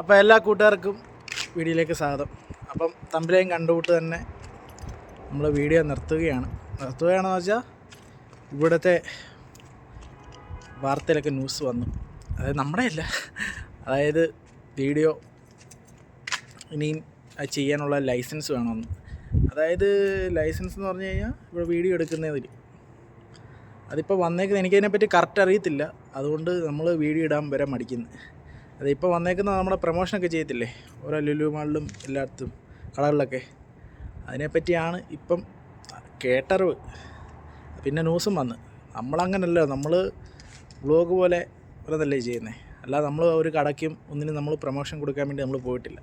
അപ്പോൾ എല്ലാ കൂട്ടുകാർക്കും വീഡിയോയിലേക്ക് സ്വാഗതം. അപ്പം തമ്പിലേയും കണ്ടുകൂട്ട് തന്നെ നമ്മൾ വീഡിയോ നിർത്തുകയാണ്. നിർത്തുകയാണെന്ന് വെച്ചാൽ ഇവിടുത്തെ വാർത്തയിലൊക്കെ ന്യൂസ് വന്നു. അതായത് നമ്മുടെ അല്ല അതായത് വീഡിയോ ഇനിയും ചെയ്യാനുള്ള ലൈസൻസ് വേണമെന്ന്. അതായത് ലൈസൻസ് എന്ന് പറഞ്ഞു കഴിഞ്ഞാൽ ഇവിടെ വീഡിയോ എടുക്കുന്നതിൽ അതിപ്പോൾ വന്നേക്കുന്നത് എനിക്കതിനെപ്പറ്റി കറക്റ്റ് അറിയത്തില്ല. അതുകൊണ്ട് നമ്മൾ വീഡിയോ ഇടാൻ വരെ മടിക്കുന്നത് അതിപ്പോൾ വന്നേക്കുന്നത് നമ്മുടെ പ്രൊമോഷനൊക്കെ ചെയ്യത്തില്ലേ? ഓരോ ലുലു മാളിലും എല്ലായിടത്തും കടകളിലൊക്കെ അതിനെപ്പറ്റിയാണ് ഇപ്പം കേട്ടറിവ്. പിന്നെ ന്യൂസും വന്ന്. നമ്മളങ്ങനല്ലോ നമ്മൾ വ്ളോഗ് പോലെ വെറുതല്ലേ ചെയ്യുന്നത് അല്ലാതെ നമ്മൾ ഒരു കടയ്ക്കും ഒന്നിനും നമ്മൾ പ്രൊമോഷൻ കൊടുക്കാൻ വേണ്ടി നമ്മൾ പോയിട്ടില്ല.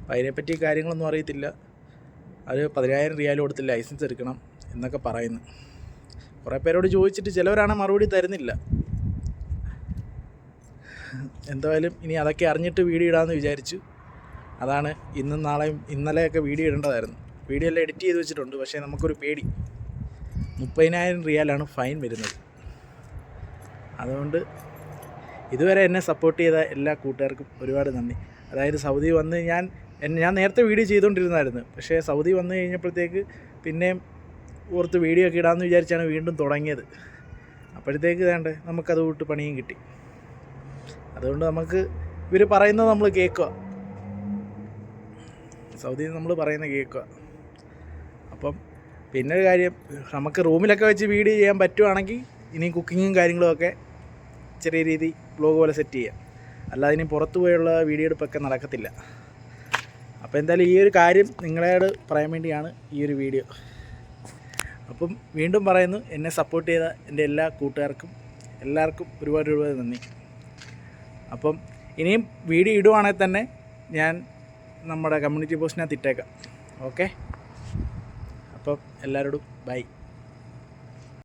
അപ്പോൾ അതിനെപ്പറ്റി കാര്യങ്ങളൊന്നും അറിയത്തില്ല. അത് പതിനായിരം റിയാൽ കൊടുത്ത് ലൈസൻസ് എടുക്കണം എന്നൊക്കെ പറയുന്നു. കുറേ പേരോട് ചോദിച്ചിട്ട് ചിലവരാണ് മറുപടി തരുന്നില്ല. എന്തായാലും ഇനി അതൊക്കെ അറിഞ്ഞിട്ട് വീഡിയോ ഇടാമെന്ന് വിചാരിച്ചു. അതാണ് ഇന്നും നാളെയും ഇന്നലെയൊക്കെ വീഡിയോ ഇടേണ്ടതായിരുന്നു. വീഡിയോ എല്ലാം എഡിറ്റ് ചെയ്ത് വെച്ചിട്ടുണ്ട് പക്ഷേ നമുക്കൊരു പേടി. മുപ്പതിനായിരം റിയാലാണ് ഫൈൻ വരുന്നത്. അതുകൊണ്ട് ഇതുവരെ എന്നെ സപ്പോർട്ട് ചെയ്ത എല്ലാ കൂട്ടുകാർക്കും ഒരുപാട് നന്ദി. അതായത് സൗദി വന്ന് ഞാൻ ഞാൻ നേരത്തെ വീഡിയോ ചെയ്തുകൊണ്ടിരുന്നായിരുന്നു പക്ഷേ സൗദി വന്നു കഴിഞ്ഞപ്പോഴത്തേക്ക് പിന്നെയും ഓർത്ത് വീഡിയോ ഒക്കെ ഇടാമെന്ന് വിചാരിച്ചാണ് വീണ്ടും തുടങ്ങിയത്. അപ്പോഴത്തേക്ക് വേണ്ട നമുക്കത് വിട്ട് പണിയും കിട്ടി. അതുകൊണ്ട് നമുക്ക് ഇവർ പറയുന്നത് നമ്മൾ കേൾക്കുക. സൗദിയിൽ നമ്മൾ പറയുന്നത് കേൾക്കുക. അപ്പം പിന്നെ ഒരു കാര്യം നമുക്ക് റൂമിലൊക്കെ വെച്ച് വീഡിയോ ചെയ്യാൻ പറ്റുവാണെങ്കിൽ ഇനി കുക്കിങ്ങും കാര്യങ്ങളുമൊക്കെ ചെറിയ രീതി ബ്ലോഗ് പോലെ സെറ്റ് ചെയ്യാം. അല്ലാതെ ഇനി പുറത്തു പോയുള്ള വീഡിയോ എടുപ്പൊക്കെ നടക്കത്തില്ല. അപ്പോൾ എന്തായാലും ഈ ഒരു കാര്യം നിങ്ങളോട് പറയാൻ വേണ്ടിയാണ് ഈ ഒരു വീഡിയോ. അപ്പം വീണ്ടും പറയുന്നു എന്നെ സപ്പോർട്ട് ചെയ്ത എന്റെ എല്ലാ കൂട്ടുകാർക്കും എല്ലാവർക്കും ഒരുപാട് ഒരുപാട് നന്ദി. അപ്പം ഇനിയും വീഡിയോ ഇടുവാണെങ്കിൽ തന്നെ ഞാൻ നമ്മുടെ കമ്മ്യൂണിറ്റി പോസ്റ്റിനകത്ത് ഇട്ടേക്കാം. ഓക്കെ അപ്പം എല്ലാവരോടും ബൈ